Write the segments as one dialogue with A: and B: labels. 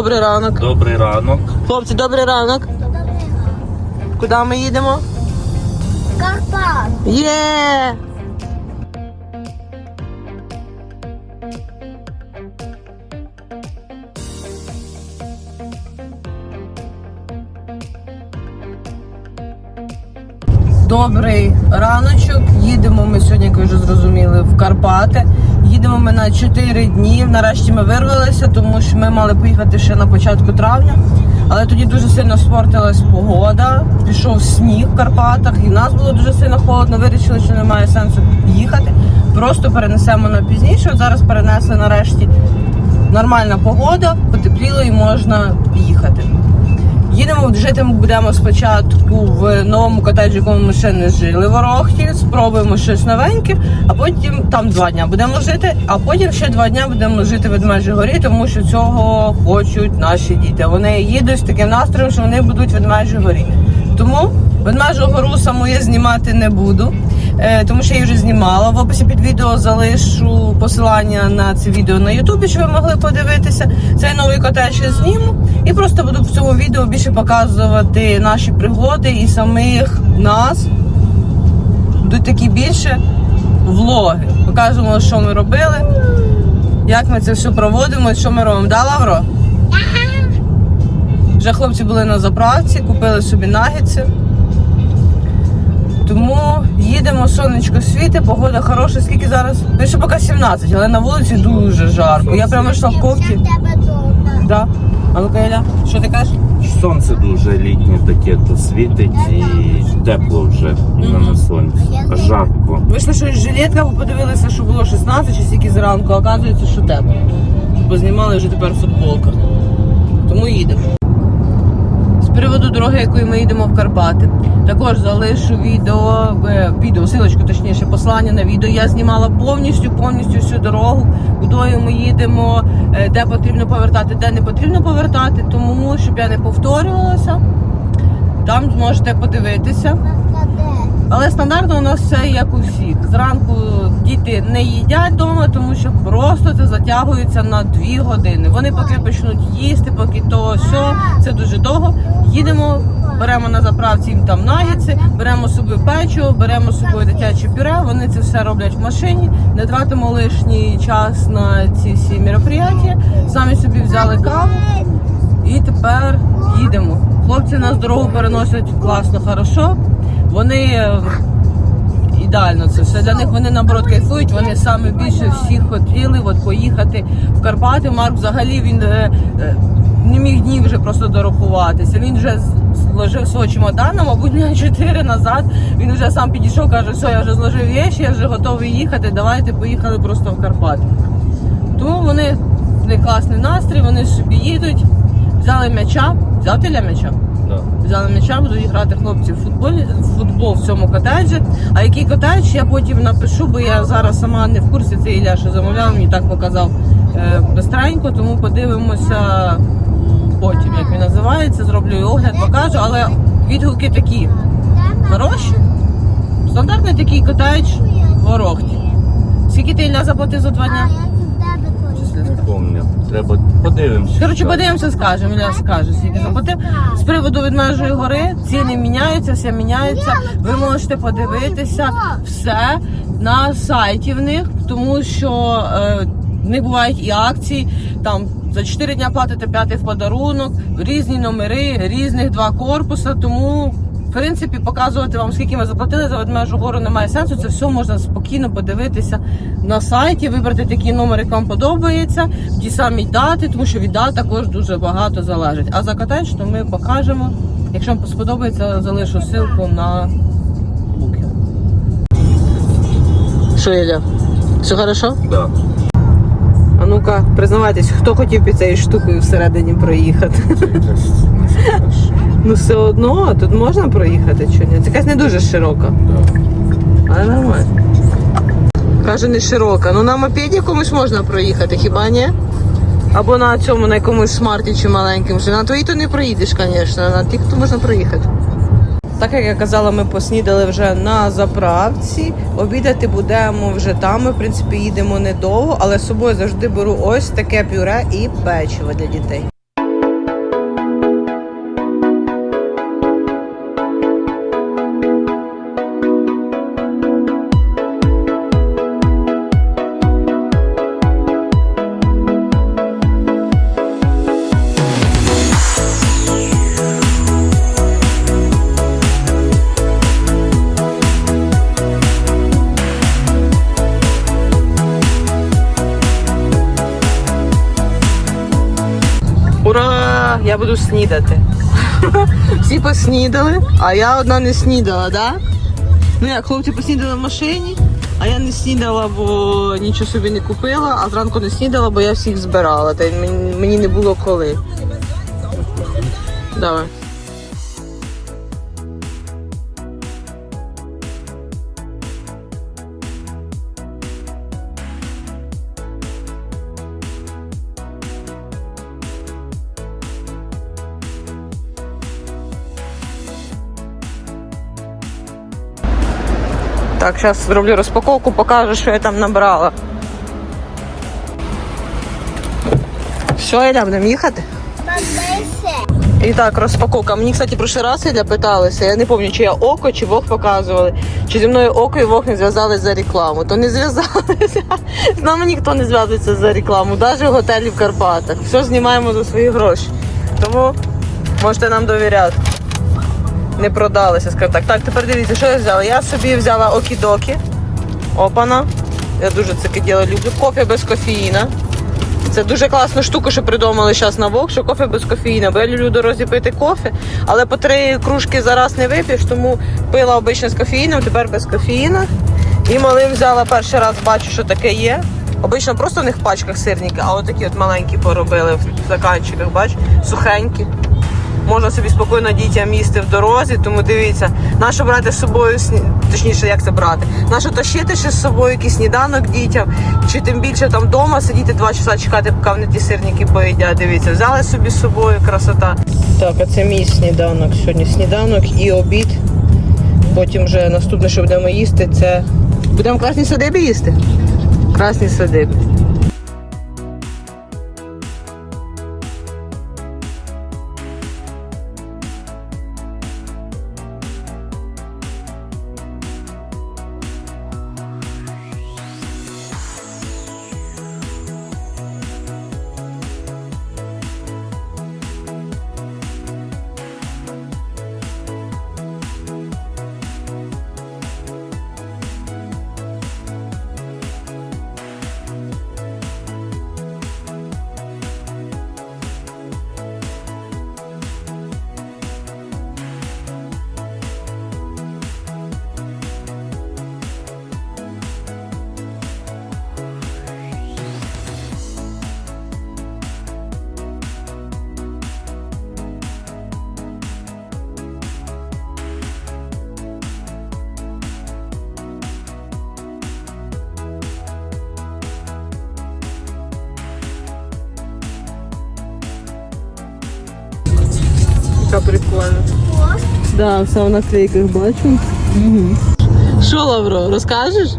A: добрий ранок.
B: Добрий ранок.
A: Хлопці, добрий ранок. Куди ми їдемо?
C: Карпат.
A: Є! Добрий раночок. Їдемо ми сьогодні, як ви вже зрозуміли, в Карпати. Їдемо ми на 4 дні. Нарешті ми вирвалися, тому що ми мали поїхати ще на початку травня. Але тоді дуже сильно спортилась погода. Пішов сніг в Карпатах, і в нас було дуже сильно холодно. Вирішили, що немає сенсу їхати. Просто перенесемо на пізніше. Зараз перенесли нарешті нормальна погода, потепліло і можна їхати. Їдемо жити ми будемо спочатку в новому котеджі, якому ми ще не жили в Орохті. Спробуємо щось новеньке, а потім там два дня будемо жити, а потім ще два дня будемо жити в Ведмежій горі, тому що цього хочуть наші діти. Вони їдуть з таким настроєм, що вони будуть в Ведмежій горі. Тому Ведмежу гору саму я знімати не буду, е, тому що я її вже знімала. В описі під відео залишу посилання на це відео на Ютубі, щоб ви могли подивитися. Цей новий котеж я зніму. І просто буду в цьому відео більше показувати наші пригоди і самих нас. Будуть такі більше влоги. Покажемо, що ми робили, як ми це все проводимо, і що ми робимо. Да, Лавро? Вже хлопці були на заправці, купили собі нагідси. Тому їдемо, сонечко світе, погода хороша. Скільки зараз? Пише поки 17, але на вулиці дуже жарко. Я прямо йшла в кофті. Да. А ну Кайля, що ти кажеш?
B: Сонце дуже літнє таке, то світить і тепло вже на сонці. А жарко.
A: Вийшло, що жилетка, бо подивилися, що було 16 чи стільки зранку, а оказується, що тепло. Бо знімали вже тепер футболка. Тому їдемо. Приводу дороги, якою ми їдемо в Карпати, також залишу відео, е, відео, силочку, точніше, послання на відео. Я знімала повністю, повністю всю дорогу, кудою ми їдемо, е, де потрібно повертати, де не потрібно повертати, тому щоб я не повторювалася. Там зможете подивитися. Але стандартно у нас все як у всіх. Зранку діти не їдять вдома, тому що просто це затягується на дві години. Вони поки почнуть їсти, поки то все, це дуже довго. Їдемо, беремо на заправці їм там нагідси, беремо з собою печиво, беремо з собою дитяче пюре. Вони це все роблять в машині. Не тратимо лишній час на ці всі мероприятия. Самі собі взяли каву. І тепер їдемо. Хлопці нас дорогу переносять класно, хорошо. Вони е, ідеально це все. Для них вони наоборот кайфують. Вони саме більше всіх хотіли от, поїхати в Карпати. Марк взагалі він е, е, не міг днів вже просто дорахуватися. Він вже зложив свого чемодана, мабуть, на 4 назад. Він вже сам підійшов, каже, все, я вже зложив віші, я вже готовий їхати. Давайте поїхали просто в Карпати. Тому вони в класний настрій, вони собі їдуть, взяли м'яча, взяв ти для м'яча. Взяли м'яча, будуть грати хлопці в футбол, футбол в цьому котеджі. А який котедж, я потім напишу, бо я зараз сама не в курсі. Це Ілля, що замовляв, мені так показав е, бистренько, тому подивимося потім, як він називається. Зроблю і огляд, покажу, але відгуки такі хороші. Стандартний такий котедж в Орохті. Скільки ти Ілля заплатив за два дня?
B: Не. Треба подивимося.
A: Коротше, подивимося, скажемо. Ілля скаже, скільки заплатив. З приводу відмежої гори ціни міняються, все міняється. Ви можете подивитися все на сайті в них, тому що е, них бувають і акції. Там за 4 дня платите п'ятий в подарунок, різні номери, різних два корпуси. Тому. В принципі, показувати вам, скільки ми заплатили за ведмежу гору, немає сенсу. Це все можна спокійно подивитися на сайті, вибрати такий номер, як вам подобається, ті самі дати, тому що від дат також дуже багато залежить. А за котедж то ми покажемо. Якщо вам сподобається, залишу ссылку на букінг. Що, Ілля? Все хорошо?
B: Да.
A: А ну-ка, признавайтесь, хто хотів під цією штукою всередині проїхати? Ну все одно, тут можна проїхати чи ні? Це якась не дуже широка. Але нормально. Каже, не широка. Ну на мопеді якомусь можна проїхати, хіба ні? Або на цьому, на якомусь смарті чи маленькому. Вже На твої то не проїдеш, звісно, на тих, то можна проїхати. Так як я казала, ми поснідали вже на заправці. Обідати будемо вже там. Ми, в принципі, їдемо недовго, але з собою завжди беру ось таке пюре і печиво для дітей. Буду снідати. Всі поснідали, а я одна не снідала, так? Ну як, хлопці поснідали в машині, а я не снідала, бо нічого собі не купила, а зранку не снідала, бо я всіх збирала. Та мені не було коли. Давай. Так, зараз зроблю розпаковку, покажу, що я там набрала. Що, Іля, будемо їхати? І так, розпаковка. Мені, кстати, прошлий раз Іля питалися. Я не пам'ятаю, чи я око, чи Вог показували. Чи зі мною око і Вог не зв'язались за рекламу. То не зв'язалися. З нами ніхто не зв'язується за рекламу, навіть в готелі в Карпатах. Все знімаємо за свої гроші. Тому можете нам довіряти. Не продалися, скажімо так. Так, тепер дивіться, що я взяла. Я собі взяла окідоки. Опана. Я дуже це діло люблю. Кофе без кофеїна. Це дуже класна штука, що придумали зараз на вок, що кофе без кофеїна. Бо я люблю дорозі пити кофе, але по три кружки за раз не вип'єш, тому пила обично з кофеїном, тепер без кофеїна. І малим взяла перший раз, бачу, що таке є. Обично просто в них в пачках сирники, а отакі от маленькі поробили в стаканчиках, бач, сухенькі. Можна собі спокійно дітям їсти в дорозі, тому дивіться, нащо брати з собою точніше, як це брати? Нащо тащити ще з собою якийсь сніданок дітям, чи тим більше там вдома сидіти два часа чекати, поки вони ті сирники поїдять. Дивіться, взяли собі з собою красота. Так, а це мій сніданок. Сьогодні сніданок і обід. Потім вже наступне, що будемо їсти, це будемо в садибі їсти. Красній садибі. Да, все в наклейках бачу. Угу. Що, Лавро, розкажеш?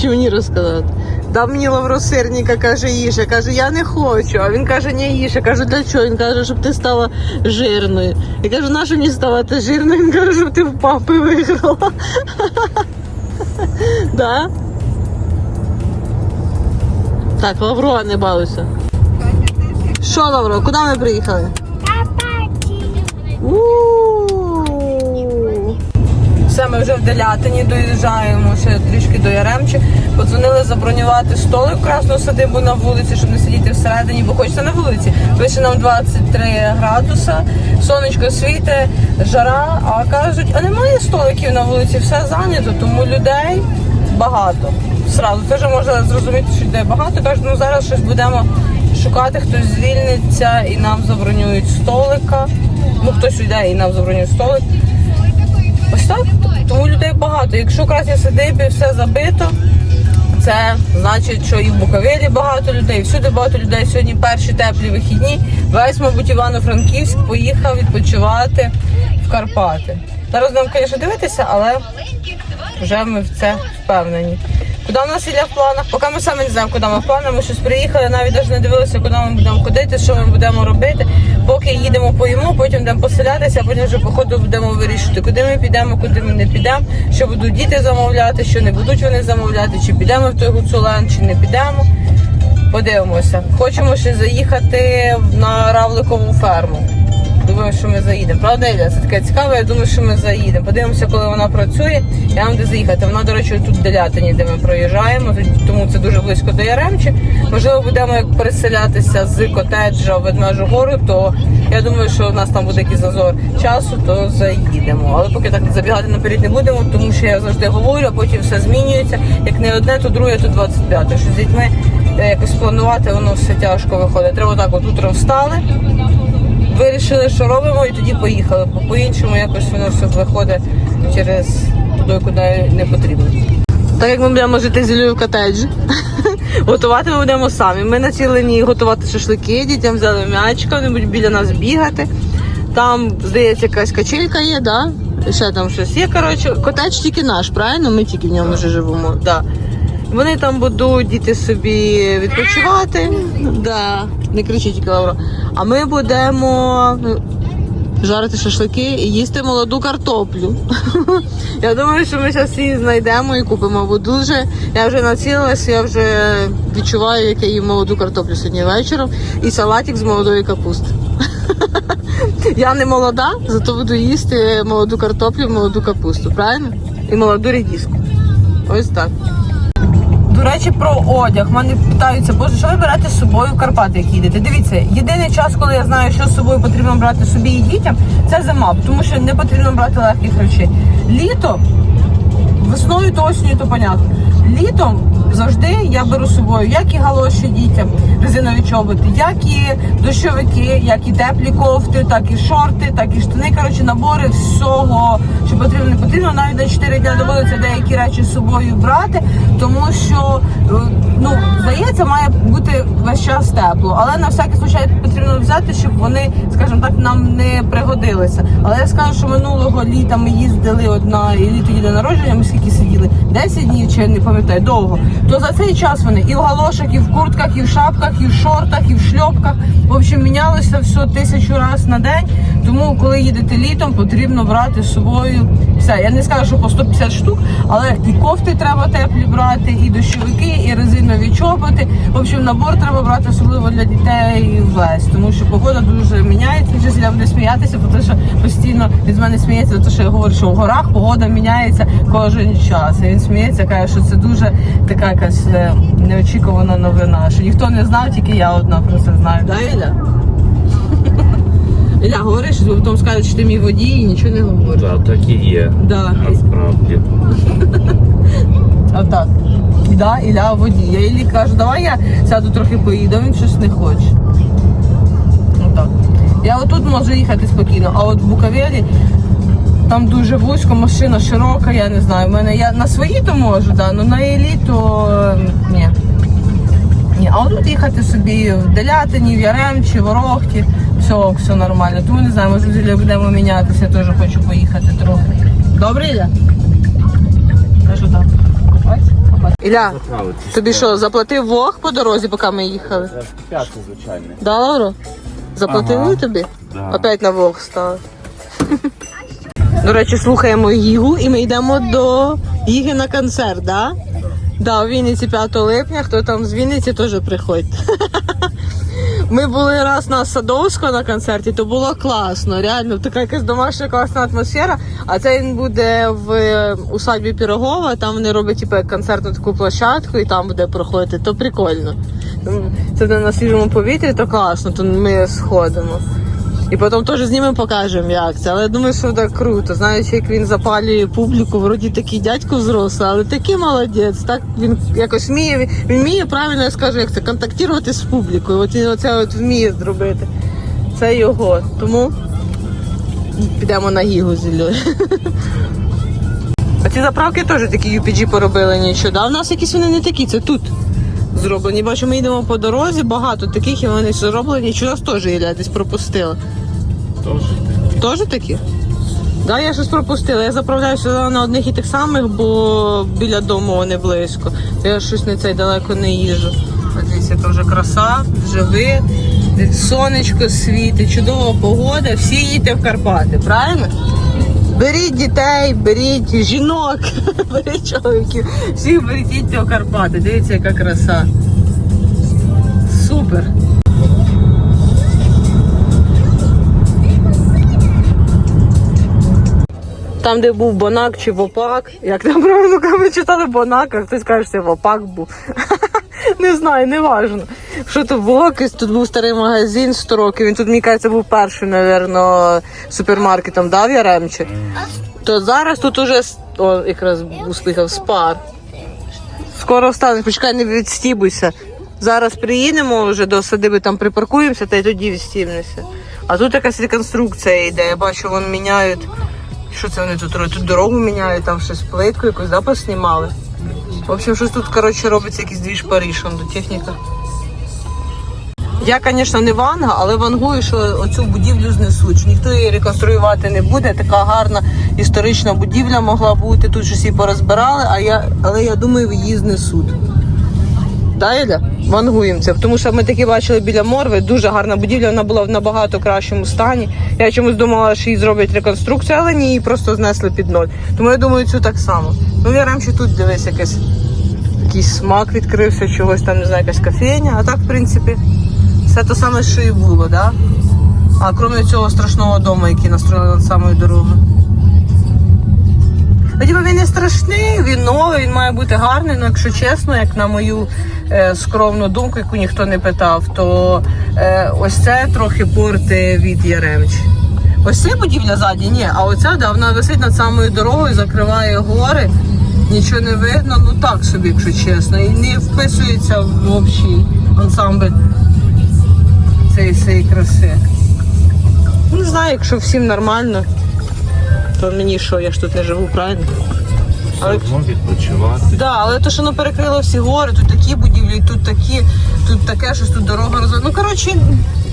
A: Чи мені розказати? Дав мені Лавро сирника, каже, їж. Я кажу, я не хочу. А він каже, не їж. Я кажу, для чого? Він каже, щоб ти стала жирною. Я кажу, нащо мені ставати жирною? Він каже, щоб ти в папи виграла. Да? Так, Лавро, не балуйся. Що, Лавро, куди ми приїхали? У-у-у. Все, ми вже в Делятині доїжджаємо ще трішки до Яремчі. Подзвонили забронювати столик в красну садибу на вулиці, щоб не сидіти всередині, бо хочеться на вулиці. Вище нам 23 градуса, сонечко світе, жара. А кажуть, а немає столиків на вулиці, все зайнято, тому людей багато. Сразу вже можна зрозуміти, що людей багато. Кажуть, ну зараз щось будемо шукати, хтось звільниться і нам забронюють столика. Ну хтось йде і нам забронюють столик. Ось так. Тому людей багато. Якщо в красній все забито, це значить, що і в Буковелі багато людей, всюди багато людей. Сьогодні перші теплі вихідні. Весь, мабуть, Івано-Франківськ поїхав відпочивати в Карпати. Зараз нам, звісно, дивитися, але вже ми в це впевнені. Куди в нас іде в планах? Поки ми самі не знаємо, куди ми в планах. Ми щось приїхали, навіть навіть не дивилися, куди ми будемо ходити, що ми будемо робити. Поки їдемо поїмо, потім будемо поселятися, а потім вже по ходу будемо вирішувати, куди ми підемо, куди ми не підемо, що будуть діти замовляти, що не будуть вони замовляти, чи підемо в той гуцулен, чи не підемо. Подивимося. Хочемо ще заїхати на равликову ферму. Думаю, що ми заїдемо. Правда, Іля? Це таке цікаве, я думаю, що ми заїдемо. Подивимося, коли вона працює. Я вам де заїхати. Вона, до речі, тут Делятині, де ми проїжджаємо, тому це дуже близько до Яремчі. Можливо, будемо як переселятися з котеджа в Ведмежу гору, то я думаю, що у нас там буде якийсь зазор часу, то заїдемо. Але поки так забігати наперед не будемо, тому що я завжди говорю, а потім все змінюється. Як не одне, то друге, то 25. Що з дітьми е, якось планувати, воно все тяжко виходить. Треба так, от утром встали вирішили, що робимо, і тоді поїхали. Бо по-іншому якось воно все виходить через туди, куди не потрібно. Так як ми будемо жити з Іллею в котеджі, готувати ми будемо самі. Ми націлені готувати шашлики, дітям взяли м'ячка, вони будуть біля нас бігати. Там, здається, якась качелька є, да? Ще там щось є. Коротше, котедж тільки наш, правильно? Ми тільки в ньому вже живемо. Да. Вони там будуть діти собі відпочивати. Да. Не кричіть, Лавро. А ми будемо ну, жарити шашлики і їсти молоду картоплю. Я думаю, що ми зараз її знайдемо і купимо, бо дуже я вже націлилась, я вже відчуваю, як я їм молоду картоплю сьогодні вечором і салатик з молодої капусти. Я не молода, зато буду їсти молоду картоплю, молоду капусту, правильно? І молоду редиску. Ось так. До речі, про одяг. Мене питаються, боже, що ви берете з собою в Карпати, як їдете? Дивіться, єдиний час, коли я знаю, що з собою потрібно брати собі і дітям, це зима, тому що не потрібно брати легких речей. Літо, весною то осінню, то понятно. Літом завжди я беру з собою як і галоші дітям, резинові чоботи, як і дощовики, як і теплі кофти, так і шорти, так і штани. Коротше, набори всього, що потрібно, не потрібно. Навіть на 4 дня доводиться деякі речі з собою брати, тому що е, ну здається, має бути весь час тепло. Але на всякий случай потрібно взяти, щоб вони, скажімо так, нам не пригодилися. Але я скажу, що минулого літа ми їздили от на літо їде народження. Ми скільки сиділи 10 днів, чи не пам'ятаю, довго. То за цей час вони і в галошах, і в куртках, і в шапках, і в шортах, і в шльопках. В общем, мінялося все тисячу разів на день. Тому, коли їдете літом, потрібно брати з собою все. Я не скажу, що по 150 штук, але і кофти треба теплі брати, і дощовики, і резинові чоботи. В общем, набор треба брати особливо для дітей весь, тому що погода дуже міняється. Я буде сміятися, тому що постійно від мене сміється, тому що я говорю, що в горах погода міняється кожен час. І він сміється, каже, що це дуже така якась е, неочікувана новина. Що ніхто не знав, тільки я одна про це знаю. Да, Іля? Іля, говориш, потім скажуть, що ти мій водій і нічого не говориш.
B: Так, так і є.
A: Да.
B: Насправді.
A: Отак. Да, Ілля водій. Я Іллі кажу, давай я сяду трохи поїду, він щось не хоче. Отак. Я отут можу їхати спокійно, а от в Буковелі там дуже вузько, машина широка, я не знаю. Мене я на свої то можу, да, але на Іллі то е, ні. Ні, а отут їхати собі в Делятині, в Яремчі, в Ворохті, все, все нормально. Тому не знаю, може будемо мінятися, я теж хочу поїхати трохи. Добре, Ілля? Кажу так. Ілля, тобі що, заплатив Вог по дорозі, поки ми їхали?
B: П'ятий, звичайно.
A: Да, Лавро? Заплатили
B: Ага.
A: тобі?
B: Да.
A: Опять на Вог стали. До речі, слухаємо Гігу і ми йдемо до Гіги на концерт, да? Да, у Вінниці 5 липня, хто там з Вінниці, теж приходьте. Ми були раз на Садовського на концерті, то було класно, реально така якась домашня класна атмосфера. А це він буде в усадьбі Пірогова, там вони роблять типу, концертну таку площадку і там буде проходити, то прикольно. Це на свіжому повітрі, то класно, то ми сходимо. І потім теж знімемо, покажемо, як це. Але я думаю, що так круто. Знаючи, як він запалює публіку, вроді такий дядько взрослий, але такий молодець. Так він якось вміє, він- вміє правильно я скажу, як це контактувати з публікою. От він оце от вміє зробити. Це його. Тому підемо на гігу з Іллею. А ці заправки теж такі UPG поробили. А в нас якісь вони не такі, це тут зроблені. Бачу, ми йдемо по дорозі, багато таких, і вони зроблені. Чи нас теж Ілля десь пропустила. Теж такі? Да, я щось пропустила. Я заправляюся на одних і тих самих, бо біля дому вони близько. Я щось не цей далеко не їжу. Дивіться, це вже краса, вже сонечко світить, чудова погода. Всі їдьте в Карпати, правильно? Беріть дітей, беріть жінок, беріть чоловіків. Всіх беріть їдьте в Карпати. Дивіться, яка краса. Супер. Там, де був Бонак чи Вопак, як там правильно ми читали Бонак, а хтось каже, що Вопак був. Не знаю, не важно. Що тут було? Тут був старий магазин 100 років. Він тут, мені кажеться, був першим, напевно, супермаркетом, да, в Яремчі. То зараз тут уже о, якраз услухав спар. Скоро встанеш, почекай, не відстібуйся. Зараз приїдемо вже до садиби, там припаркуємося, та й тоді відстібнемося. А тут якась реконструкція йде. Я бачу, вони міняють. Що це вони тут роблять? Тут дорогу міняють, там щось плитку якусь да, поснімали. В общем, щось тут, коротше, робиться якийсь двіж Париж, он до техніка. Я, звісно, не ванга, але вангую, що оцю будівлю знесуть. Ніхто її реконструювати не буде. Така гарна історична будівля могла бути. Тут щось її порозбирали, а я, але я думаю, її знесуть. Да, Іля? Вангуємо це. Тому що ми таки бачили біля морви. Дуже гарна будівля, вона була в набагато кращому стані. Я чомусь думала, що її зроблять реконструкцію, але ні, її просто знесли під ноль. Тому я думаю, цю так само. Ну, я раніше тут дивись якесь. Якийсь смак відкрився, чогось там, не знаю, якась кофейня. А так, в принципі, все те саме, що і було, да? А крім цього страшного дому, який настроїли над самою дорогою. Ну, типу, він не страшний, він новий, він має бути гарний, але якщо чесно, як на мою е, скромну думку, яку ніхто не питав, то е, ось це трохи порти від Яремчі. Ось ця будівля ззаді, ні, а оця, да, вона висить над самою дорогою, закриває гори, нічого не видно, ну так собі, якщо чесно, і не вписується в общий ансамбль цієї краси. Ну, Не знаю, якщо всім нормально, то мені що, я ж тут не живу, правильно? Але
B: Одно відпочивати.
A: Да, але то, що воно перекрило всі гори, тут такі будівлі, тут такі, тут таке, щось тут дорога роз... Ну коротше,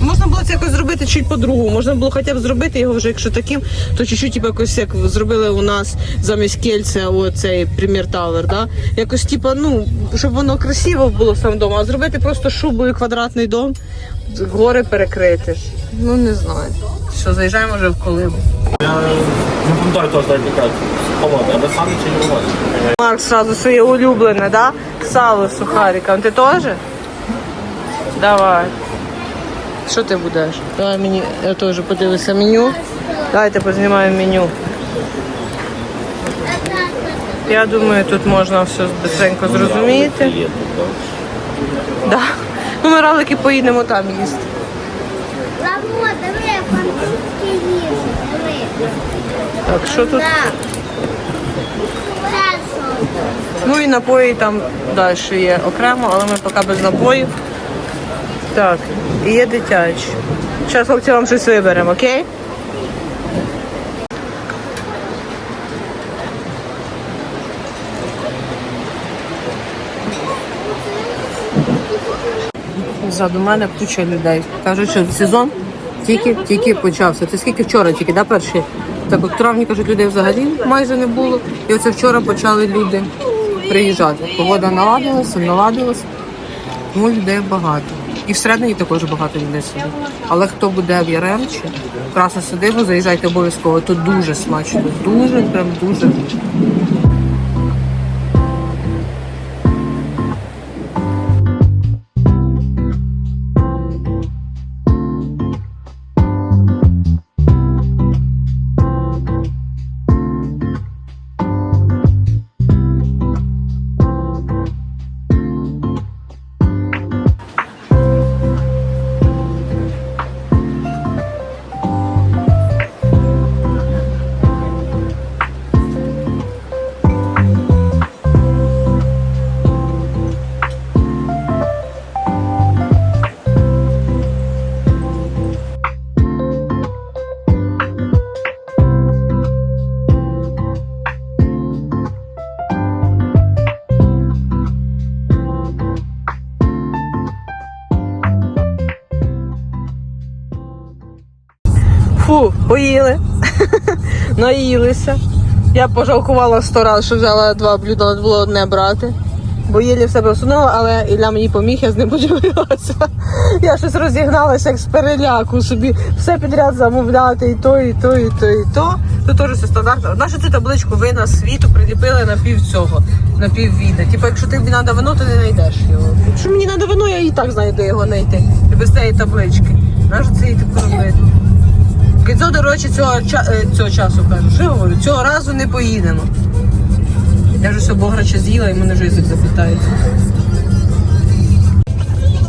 A: можна було це якось зробити чуть по-другому. Можна було хоча б зробити його вже, якщо таким, то чуть-чуть типу, якось як зробили у нас замість кельця оцей прем'єр Тавер, да? Якось типу, ну, щоб воно красиво було сам дом, а зробити просто шубою квадратний дом, гори перекрити. Ну не знаю. Що, заїжджаємо вже в колибу.
B: Я не пам'ятаю теж дати яка холодна, а ви чи не холодна?
A: Марк сразу своє улюблене, да? Сало з сухариком. Ти теж? Давай. Що ти будеш? Давай мені, я теж подивлюся меню. Давайте познімаємо меню. Я думаю, тут можна все швидко зрозуміти. Да. Ну, ми ралики поїдемо там їсти.
C: Ламо, диви, французькі їжі, диви.
A: Так, що тут?
C: Так.
A: Ну і напої там далі є окремо, але ми поки без напоїв. Так, і є дитячі. Зараз хлопці вам щось виберемо, окей? Ззаду мене куча людей. Кажуть, що сезон тільки-тільки почався. Це скільки вчора тільки, да, перші? Так от травні, кажуть, людей взагалі майже не було. І оце вчора почали люди приїжджати. Погода наладилася, наладилася, тому людей багато. І всередині також багато людей сидить. Але хто буде в Яремчі, Красну Садибу, заїжджайте обов'язково. Тут дуже смачно, дуже, прям дуже. Поїли. Наїлися. Я пожалкувала сто разів, що взяла два блюда, було одне брати. Бо їлі в себе всунула, але Ілля мені поміг, я з ним поділилася. Я щось розігналася як з переляку собі все підряд замовляти, і то, і то, і то, і то. Тут теж все стандартно. Нашу цю табличку вина світу приліпили на пів цього, на пів віда. Типу, якщо тобі треба вино, то не знайдеш його. Якщо мені треба вино, я і так знайду його знайти. Без цієї таблички. Нащо це її таку робити? Кицо, до речі, цього, е, цього часу кажу, що говорю, цього разу не поїдемо. Я вже все бограча з'їла і мене вже язик заплітається.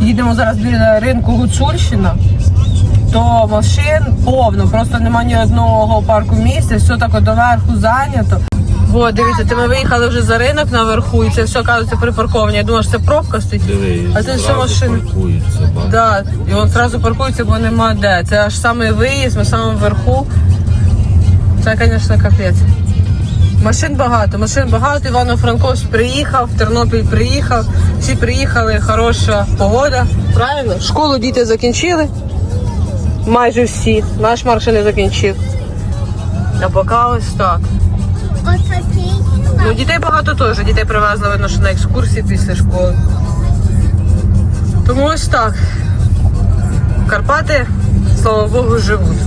A: Їдемо зараз біля ринку Гуцульщина, то машин повно, просто нема ні одного парку місця, все так доверху зайнято. Бо дивіться, це ми виїхали вже за ринок наверху, і це все кажеться припарковане. Я думала, що це пробка стоїть.
B: Диви,
A: А це все машини.
B: паркуються, бачиш?
A: Да, і він одразу паркується, бо нема де. Це аж саме виїзд, ми саме вверху. Це, звісно, капець. Машин багато, машин багато. Івано-Франковськ приїхав, Тернопіль приїхав, всі приїхали, хороша погода. Правильно? Школу діти закінчили. Майже всі. Наш Марк ще не закінчив. А поки ось так. Ну, дітей багато теж. Дітей привезли, видно, що на екскурсії після школи. Тому ось так. Карпати, слава Богу, живуть.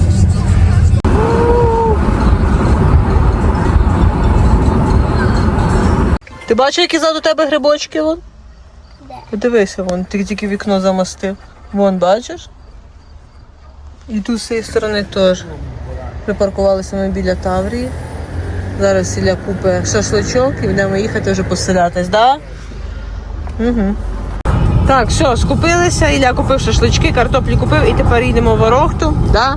A: Ти бачив, які ззаду тебе грибочки? Вон?
C: Де?
A: Подивися, вон, ти тільки вікно замостив. Вон, бачиш? І тут з цієї сторони теж. Припаркувалися ми біля Таврії. Зараз Ілля купить шашличок і будемо їхати вже поселятись, да? Угу. Так, все, скупилися, Ілля купив шашлички, картоплі купив і тепер їдемо в Ворохту, да?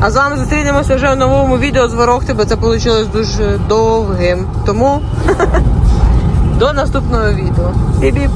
A: А з вами зустрінемося вже в новому відео з Ворохти, бо це вийшло дуже довгим. Тому до наступного відео. Біп-біп.